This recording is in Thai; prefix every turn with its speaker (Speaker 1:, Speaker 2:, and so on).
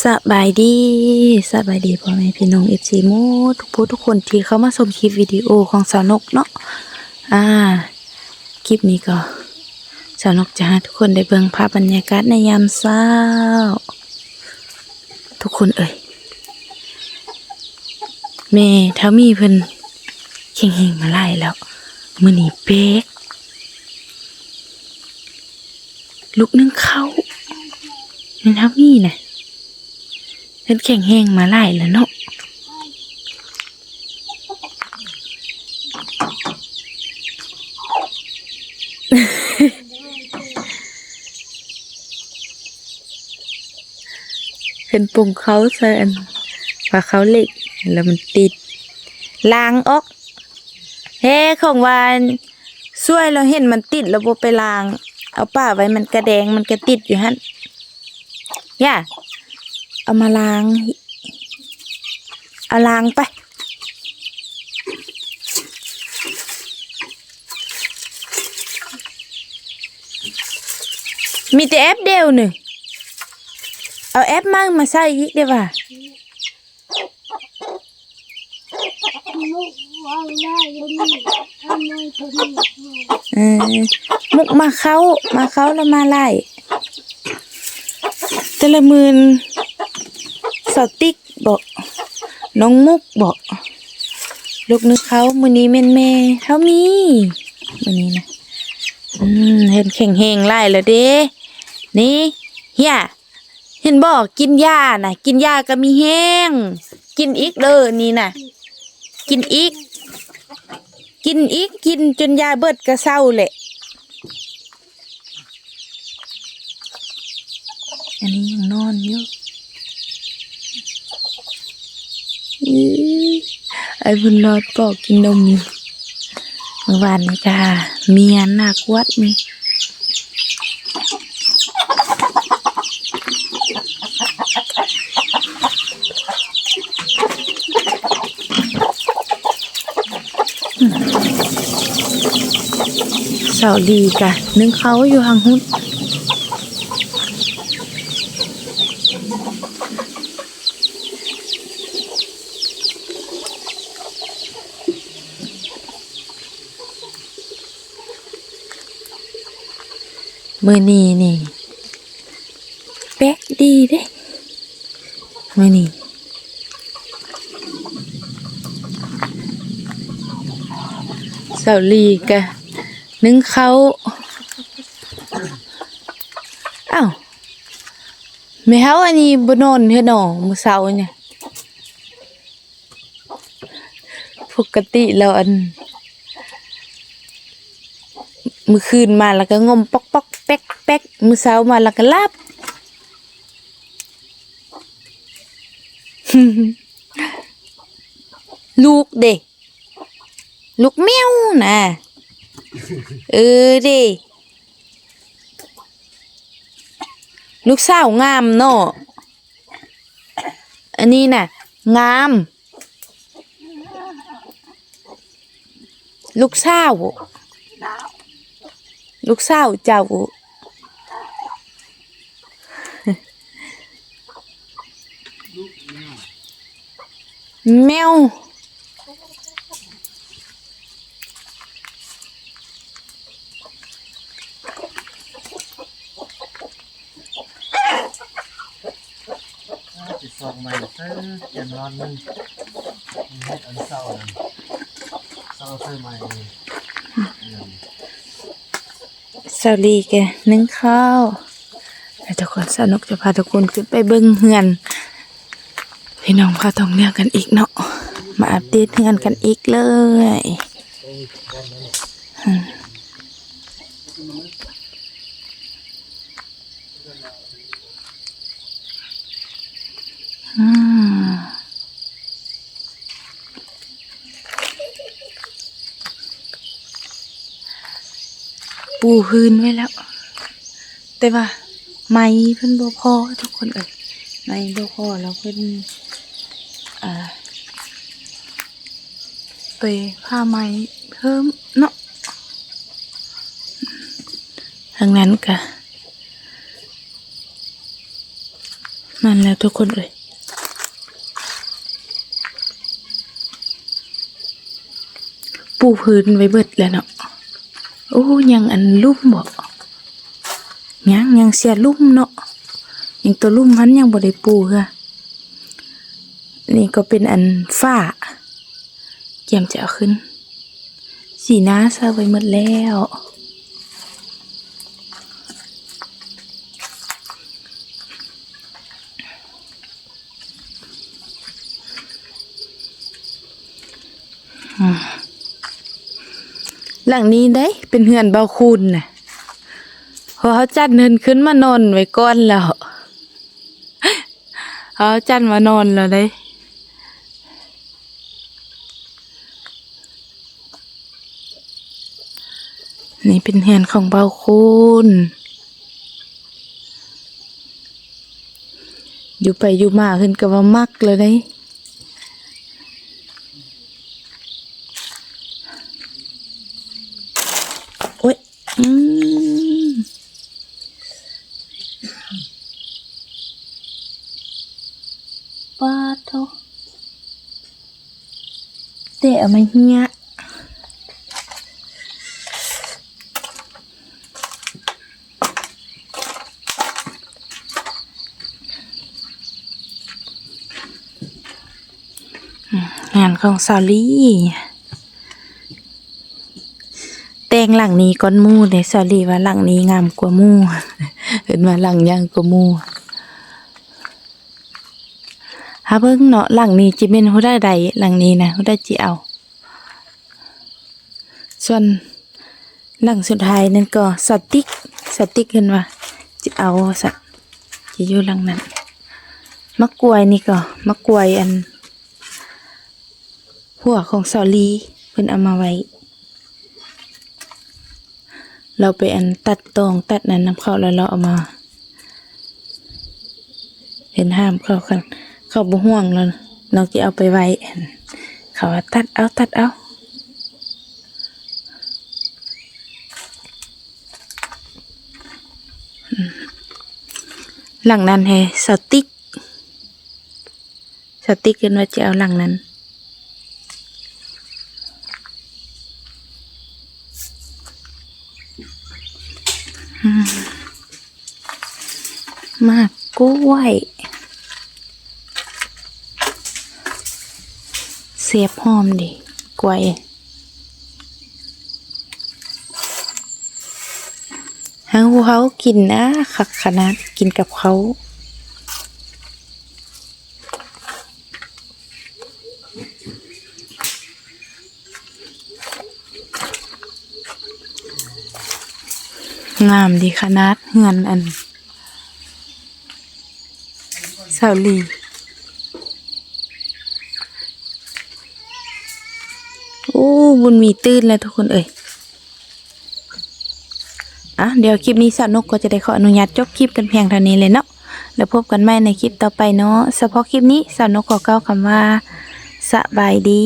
Speaker 1: สบายดีสบายดีพ่อแม่พี่น้องเอฟซีโมทุกผู้ทุกคนที่เข้ามาชมคลิปวิดีโอของสาวนกเนาะอ่า คลิปนี้ก็สาวนกจะให้ทุกคนได้เบิ่งภาพบรรยากาศในยามเช้า ทุกคนเอ่ยแม่ถ้ามีเพิ่นเข่งเฮงมาไล่แล้วมื้อนี้เป๊กลูกนึ่งเข้านั่นถ้ามีน่ะ เพิ่นแข็งแห้งมาหลายแล้วเนาะเห็นปุ่มเขาใส่อันว่าเขาเหล็กแล้วมันติดล้างออกเฮ้ของวานช่วยเราเห็นมันติดแล้วบ่ไปล้าง เอาป้าไว้มันกระแดงมันกระติดอยู่หั่นย่า เอามาล้าง เอาล้างไป มีแต่แอปเดียวหนึ่ง เอาแอปมั่งมาใส่อีกได้ป่ะ
Speaker 2: ลูกว่าได้ยังมีทำไมถึง
Speaker 1: เออมุกมาเขามาเขาแล้วมาไล่แต่ละมืน สติ๊กบอกน้องมุกบอกลูกนึกเขามือนี้แม่นแม่เขามีมือนี้นะอืมเห็นแข็งแหงไล่แล้วเด้นี่เฮียเห็นบอกกินยาน่ะ กินยาก็มีแห้ง กินอีกเด้อนี่น่ะ กินอีก กินอีกกินจนยาเบิดกระเศร้าแหละอันนี้ยังนอนอยู่อื้อ ไอ้บุญรอดปอกกินนมเมื่อวานนี้ค่ะเมียหนักวัดมีเสาดีกะนึ่งเขาอยู่หางหุ้น มือนีนี่แป๊กดีเด้มือนีเสาลีกะนึ่งเขาอ้าวไม่เฮาอันนี้บนอนเฮ็ดหนอมือเช้าเนี่ยปกติแล้วอันมื้อคืนมาแล้วก็งมปอกปอก มื้อเช้ามาแล้วก็หลับลูกเด็กลูกแมวนะเออเดิลูกสาวงามเนาะอันนี้น่ะ งาม ลูกสาว ลูกสาวเจ้า แมว
Speaker 3: จิตส่งใหม่เส้นเปลี่ยนนอนมันมันเฮ็ดอันเศร้านั่นเศร้าเส้นใหม่อืม
Speaker 1: สวัสดีแกนึ่งข้าวแล้วทุกคนสนุกจะพาทุกคนขึ้นไปเบิ้งเฮือน พี่น้องพาท่องเที่ยวกันอีกเนาะมาอัปเดตเฮือนกันอีกเลยอืมปูพื้นไว้แล้ว แต่ว่า ไม้เพิ่นบ่พอทุกคนเอ่ยไม้บ่พอแล้วเพิ่นอ่า ไปผ้าไหมเพิ่มเนาะทางนั้นก็นั่นแหละทุกคนเอ้ยปูพื้นไว้เบิดแล้วเนาะโอ้ยังอันลุ่มบ่ยังยังเสียลุ่มเนาะยังตัวลุ่มพันยังบ่ได้ปูค่ะนี่ก็เป็นอันฝ้า เกียมจะเอาขึ้น สีหน้าซาไว้หมดแล้ว หลังนี้ได้เป็นเฮือนเบาคูนน่ะพอเขาจัดเนินขึ้นมานอนไว้ก่อนแล้ว เขาจัดมานอนแล้วได้ นี่เป็นเฮือนของเบาคูนอยู่ไปอยู่มาขึ้นก็ว่ามักเลยได้โอ้ยอืมปาโทเตะเอามาเฮีย งานของซาลี่แต่งหลังนี้ก้อนมู่เด้สอรี่ว่าหลังนี้งามกว่ามู่เห็นว่าหลังยังกว่ามู่หาเบิ่งเนาะหลังนี้จิเป็นฮู้ได้ใดหลังนี้นะฮู้ได้จิเอา ส่วนหลังสุดท้ายนั่นก็สติ๊กสติ๊กเห็นว่าจิเอาซะจิอยู่หลังนั้นมะกรวยนี่ก็มะกรวยอัน หัวของสอลีเพิ่นเอามาไว้ เราไปอันตัดตองตัดนั้นน้ำเข้าแล้วเราเอามา เห็นห้ามเข้ากัน เขาบ่ห่วงแล้วน้องจะเอาไปไว้เขาว่าตัดเอาตัดเอาหลังนั้นให้สติ๊กสติ๊กกันว่าจะเอาหลังนั้น มากกล้วย เสียบหอมดิกล้วยหางเขากินนะคักขนาดกินกับเขางามดีขนาดเงินอัน สาวลีโอ้บุญมีตื้นแล้วทุกคนเอ่ยอะเดี๋ยวคลิปนี้สาวนกก็จะได้ขออนุญาตจบคลิปกันเพียงเท่านี้เลยเนาะแล้วพบกันใหม่ในคลิปต่อไปเนาะเฉพาะคลิปนี้สาวนกขอเกล่าวคำว่าสบายดี